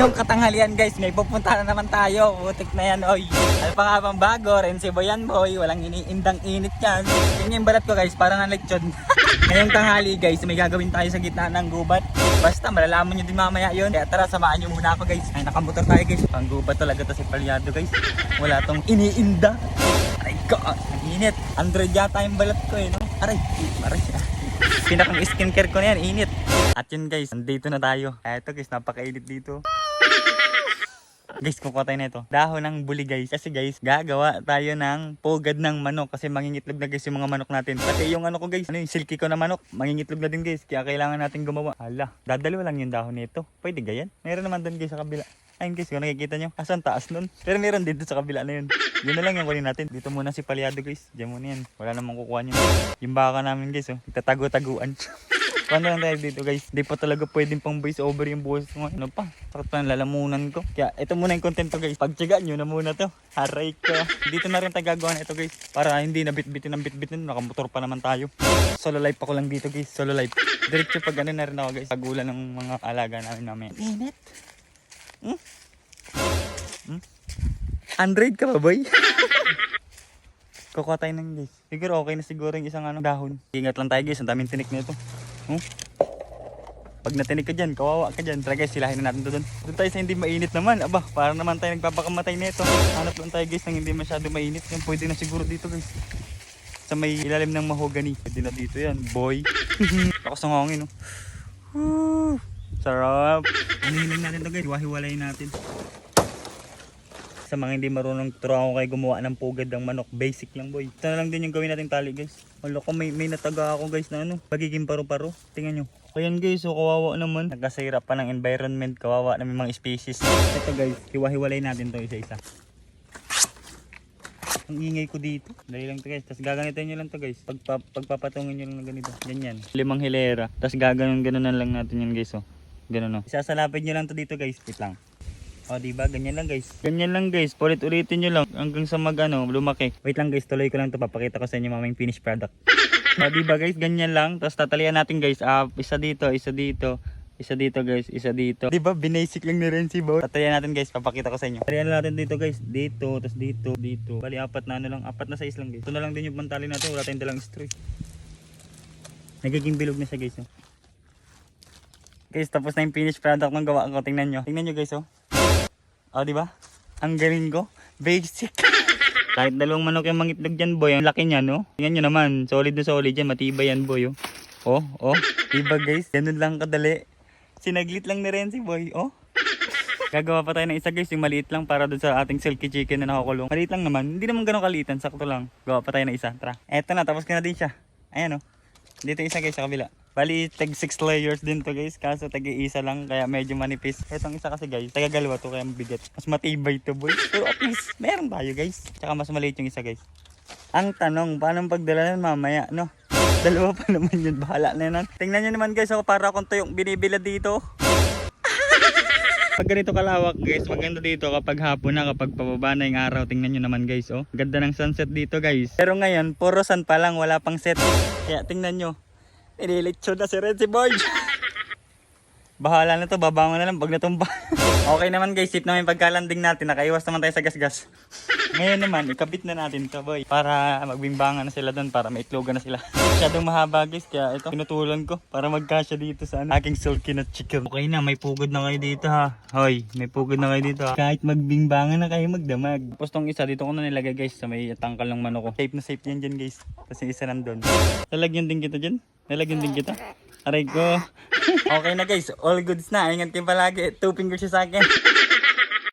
Ngayong katanghalian guys, may pupunta na naman tayo. Putik na yan, oy. Ano pa nga bang bago? Rense Boyan boy. Walang iniindang init yan. Yan yung balat ko guys, parang ang lechon. Ngayong tanghali guys, may gagawin tayo sa gitna ng gubat. Basta malalaman nyo din mamaya yun. Kaya tara, samahan nyo muna ako guys. Ay, nakamotor tayo guys. Pang gubat talaga to si Palyado guys. Wala tong iniinda. Aray ko, ang init. Android yata yung balat ko eh, no? Aray, aray. Pinakang skincare ko na yan, init. At yun guys, nandito na tayo. Eto guys, napakainit dito. Guys, kukuha tayo na ito. Dahon ng buli guys. Kasi guys, gagawa tayo ng pugad ng manok. Kasi mangingitlog na guys yung mga manok natin. Pati yung ano ko guys, ano yung silky ko na manok. Mangingitlog na din guys. Kaya kailangan natin gumawa. Hala, dadalawa lang yung dahon nito. Pwede gayan? Meron naman doon guys sa kabila. Ayun guys, kung nakikita nyo, asan taas nun? Pero meron dito sa kabila na yun. Yun na lang yung kunin natin. Dito muna si Palyado guys. Diyan muna yan. Wala namang kukuha nyo. Yung baka namin guys, oh. Itatago-taguan. Paano lang tayo dito guys? Di pa talaga pwedeng pang voice over yung boses ko. Ano pa? Sakit pa ng lalamunan ko. Kaya ito muna yung content ko guys. Pagtsagaan nyo na muna to. Haray ko. Dito na rin tayo gagawa na ito guys. Para hindi na bit-bitin ng bit-bitin. Nakamotor pa naman tayo. Solo life ako lang dito guys. Solo life. Diretso pag ano na rin ako guys. Pagulan ng mga alaga namin namin. Init. Hmm? Hmm? Android ka ba boy? Kukuha tayo ng guys. Siguro okay na siguro yung isang ano, dahon. Ingat lang tayo guys, ang daming tinik na ito. Hmm? Pag natinig ka dyan, kawawa ka dyan. Tara guys, silahin na natin doon. Doon tayo sa hindi mainit naman. Aba, para naman tayo nagpapakamatay nito. Hanap lang tayo guys ng hindi masyado mainit. Yan, pwede na siguro dito guys. Sa may ilalim ng mahogany. Pwede na dito yan, boy. Lakas ng hangin, no? Woo! Sarap. Anihin natin to guys. Hiwa-hiwalay natin sa mga hindi marunong turo ako kayo gumawa ng pugad ng manok. Basic lang boy. Ito na lang din yung gawin nating tali guys. Wala ko may, may nataga ako guys na ano. Pagiging paru-paro. Tingnan nyo. Ayan guys, so kawawa naman. Nagkasira pa ng environment. Kawawa na may mga species. Ito guys, hiwa-hiwalay natin to isa-isa. Ang ingay ko dito. Dali lang to guys. Tapos gagamitin nyo lang to guys. Pagpa, pagpapatungin nyo lang ng ganito. Ganyan. Limang hilera. Tapos gaganon-ganonan lang natin yan guys. Oh. Ganun oh. Isasalapin nyo lang to dito guys. Wait lang. O, di ba? Ganyan lang, guys. Ganyan lang, guys. Ulit-ulitin nyo lang hanggang sa mag, ano, lumaki. Wait lang, guys. Tuloy ko lang to Papakita ko sa inyo maming finished product. o, di ba, guys? Ganyan lang. Tapos tatalian natin, guys. Ah, isa dito, isa dito. Isa dito guys, isa dito. 'Di ba? Binasic lang ni Renzi Boy. Tatalian natin guys, papakita ko sa inyo. Tatalian natin dito guys, dito, tapos dito, dito. Bali apat na ano lang, apat na size lang guys. Ito na lang din yung pantali natin, wala tayong dalang string. Nagiging bilog na siya guys. Oh. Guys, tapos na yung finished product ng gawa ko. Tingnan nyo. Tingnan nyo guys oh. Oh, di ba? Ang galing ko. Basic. Kahit dalawang manok yung mangitlog dyan, boy. Ang laki niya, no? Tingnan nyo naman. Solid na solid yan. Matibay yan, boy. Oh, oh. oh. Diba, guys? Ganun lang kadali. Sinaglit lang na rin si boy. Oh. Gagawa pa tayo ng isa guys, yung maliit lang para doon sa ating silky chicken na nakakulong. Maliit lang naman, hindi naman ganun kaliitan, sakto lang. Gawa pa tayo ng isa, tara. Eto na, tapos ko na din siya. Ayan oh. Dito isa guys sa kabila. Bali, tag 6 layers din to guys, kaso tag isa lang, kaya medyo manipis. Etong isa kasi guys, taga galawa to, kaya mabigat. Mas matibay to boy. Pero at least, meron tayo guys. Tsaka mas maliit yung isa guys. Ang tanong, paano pagdala nun mamaya, no? Dalawa pa naman yun, bahala na yun. Tingnan nyo naman guys, ako para akong tuyong binibila dito. Pag ganito kalawak guys, maganda dito kapag hapon na, kapag pababa na yung araw. Tingnan nyo naman guys, oh. Ganda ng sunset dito guys. Pero ngayon, puro sun pa lang, wala pang set. Kaya tingnan nyo, nililitsyon na si Renzi Boy. Bahala na to, babangon na lang pag natumba. okay naman guys, safe naman pagkalanding natin. Nakaiwas naman tayo sa gasgas. Ngayon naman, ikabit na natin to boy. Para magbimbangan na sila doon, para maitlogan na sila. Masyadong mahaba guys, kaya ito, pinutulan ko. Para magkasya dito sa ano, aking sulky na chicken. Okay na, may pugod na kayo dito ha. Hoy, may pugod na kayo dito ha. Kahit magbimbangan na kayo magdamag. Tapos tong isa, dito ko na nilagay guys, sa may tangkal ng manok ko. Safe na safe yan dyan guys. Tapos yung isa nandun. Lalagyan din kita dyan. Lalagyan din kita. Aray ko. okay na guys, all goods na. Ingat kayo palagi. Two fingers sa akin.